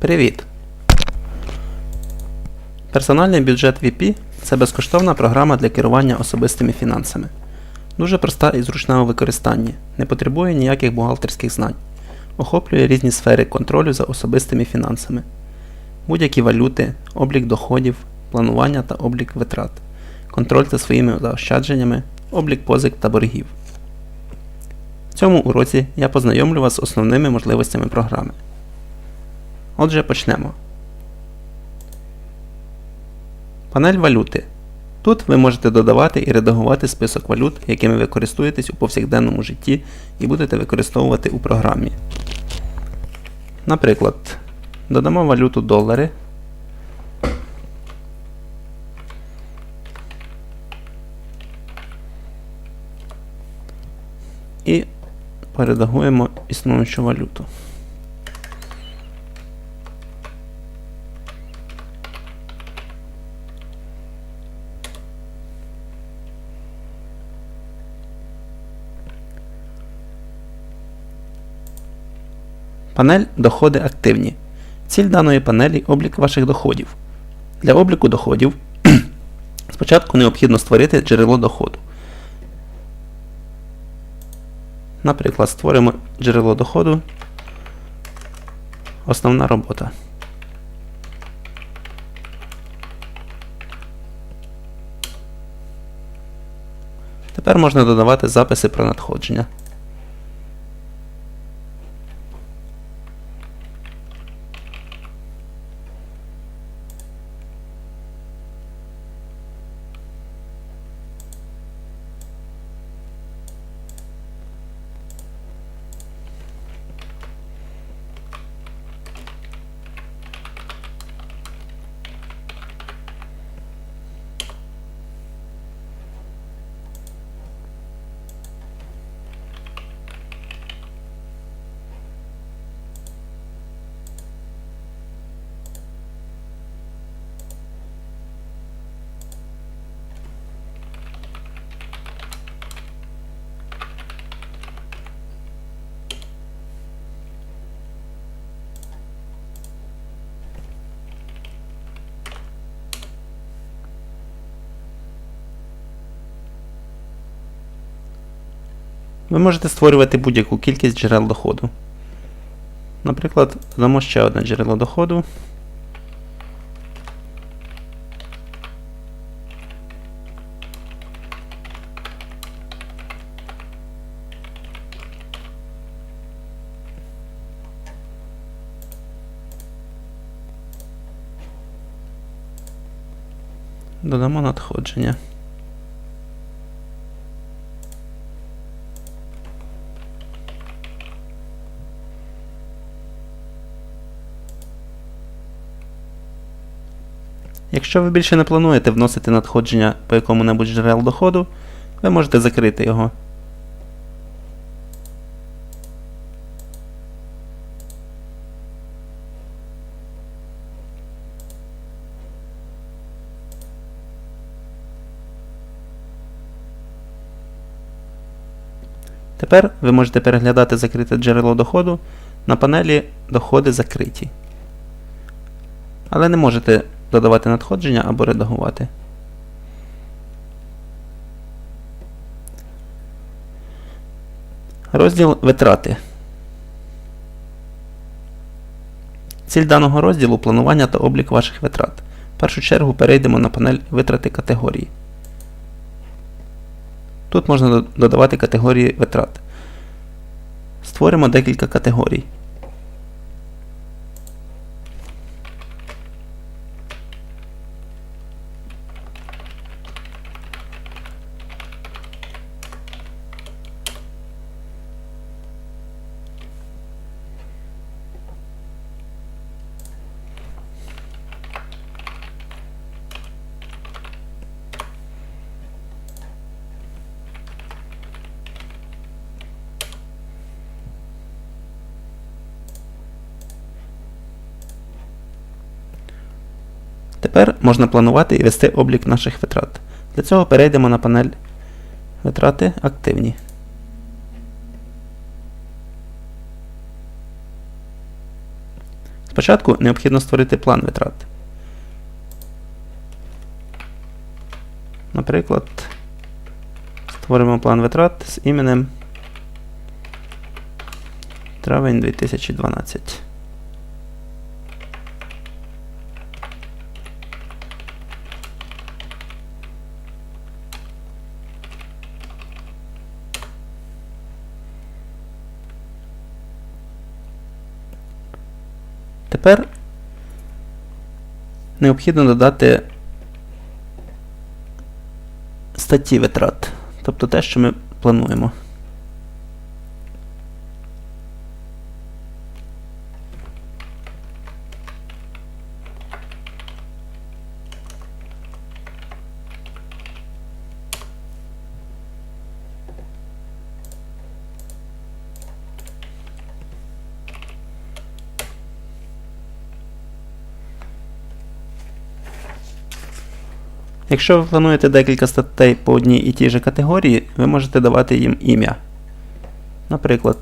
Привіт! Персональний бюджет VP це безкоштовна програма для керування особистими фінансами. Дуже проста і зручна у використанні, не потребує ніяких бухгалтерських знань. Охоплює різні сфери контролю за особистими фінансами, будь-які валюти, облік доходів, планування та облік витрат, контроль за своїми заощадженнями, облік позик та боргів. В цьому уроці я познайомлю вас з основними можливостями програми. Отже, почнемо. Панель валюти. Тут ви можете додавати і редагувати список валют, якими ви користуєтесь у повсякденному житті і будете використовувати у програмі. Наприклад, додамо валюту долари. І передагуємо існуючу валюту. Панель Доходи активні. Ціль даної панелі облік ваших доходів. Для обліку доходів спочатку необхідно створити джерело доходу. Наприклад, створимо джерело доходу. Основна робота. Тепер можна додавати записи про надходження. Ви можете створювати будь-яку кількість джерел доходу. Наприклад, додамо ще одне джерело доходу. Додамо надходження. Якщо ви більше не плануєте вносити надходження по якому-небудь джерел доходу, ви можете закрити його. Тепер ви можете переглядати закрите джерело доходу на панелі Доходи закриті. Але не можете додавати надходження або редагувати. Розділ Витрати. Ціль даного розділу планування та облік ваших витрат. В першу чергу перейдемо на панель Витрати категорії. Тут можна додавати категорії витрат. Створимо декілька категорій. Тепер можна планувати і вести облік наших витрат. Для цього перейдемо на панель Витрати активні. Спочатку необхідно створити план витрат. Наприклад, створимо план витрат з іменем травень 2012. Тепер необхідно додати статті витрат, тобто те, що ми плануємо. Якщо ви плануєте декілька статей по одній і тій же категорії, ви можете давати їм ім'я. Наприклад,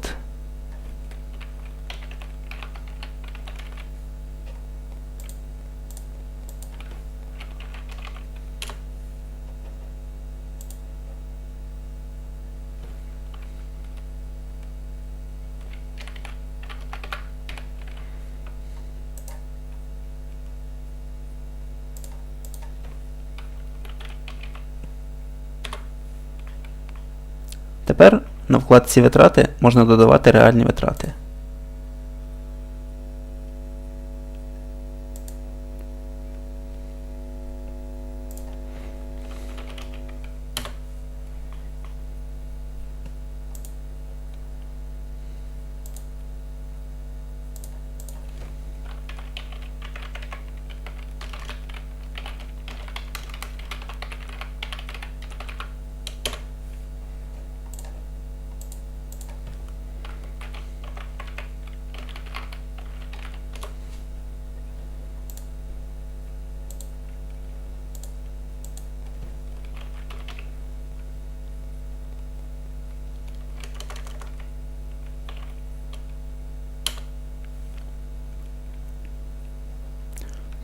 Тепер на вкладці витрати можна додавати реальні витрати.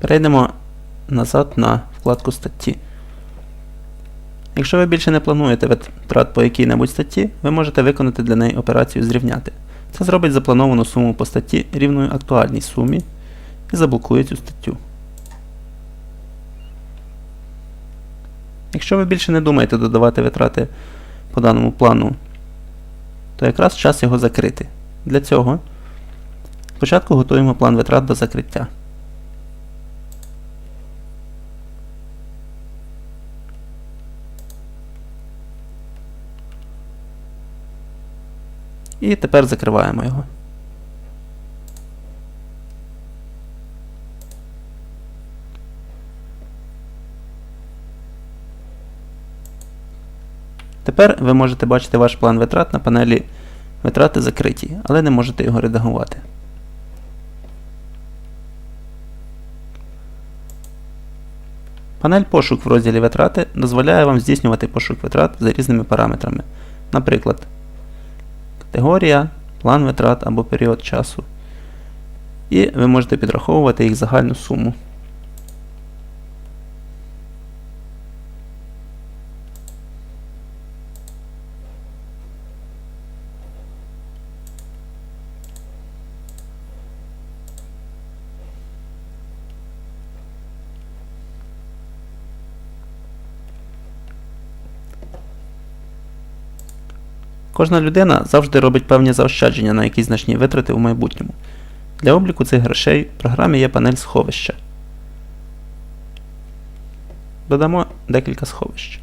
Перейдемо назад на вкладку статті. Якщо ви більше не плануєте витрат по якій-небудь статті, ви можете виконати для неї операцію зрівняти. Це зробить заплановану суму по статті рівною актуальній сумі і заблокує цю статтю. Якщо ви більше не думаєте додавати витрати по даному плану, то якраз час його закрити. Для цього спочатку готуємо план витрат до закриття. І тепер закриваємо його. Тепер ви можете бачити ваш план витрат на панелі Витрати закриті, але не можете його редагувати. Панель пошук в розділі Витрати дозволяє вам здійснювати пошук витрат за різними параметрами. Наприклад, категорія, план витрат або період часу. І ви можете підраховувати їх загальну суму. Кожна людина завжди робить певні заощадження на якісь значні витрати у майбутньому. Для обліку цих грошей в програмі є панель сховища. Додамо декілька сховищ.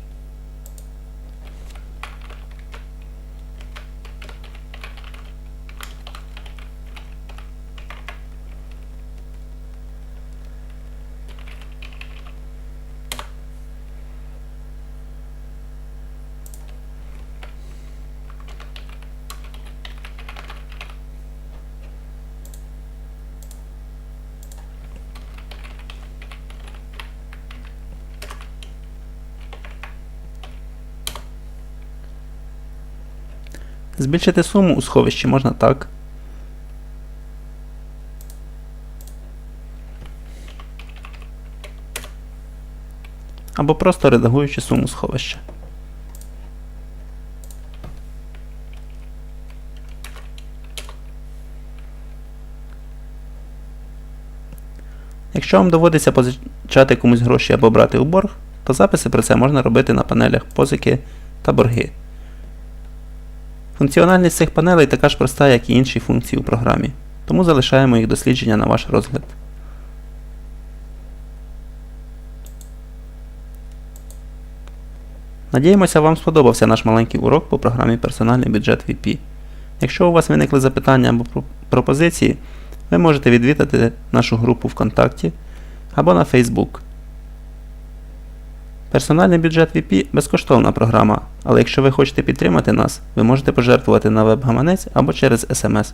Збільшити суму у сховищі можна так. Або просто редагуючи суму сховища. Якщо вам доводиться позичати комусь гроші або брати у борг, то записи про це можна робити на панелях позики та борги. Функціональність цих панелей така ж проста, як і інші функції у програмі, тому залишаємо їх дослідження на ваш розгляд. Надіємося, вам сподобався наш маленький урок по програмі Персональний бюджет VP. Якщо у вас виникли запитання або пропозиції, ви можете відвідати нашу групу ВКонтакті або на Facebook. Персональний бюджет VP безкоштовна програма, але якщо ви хочете підтримати нас, ви можете пожертвувати на веб-гаманець або через SMS.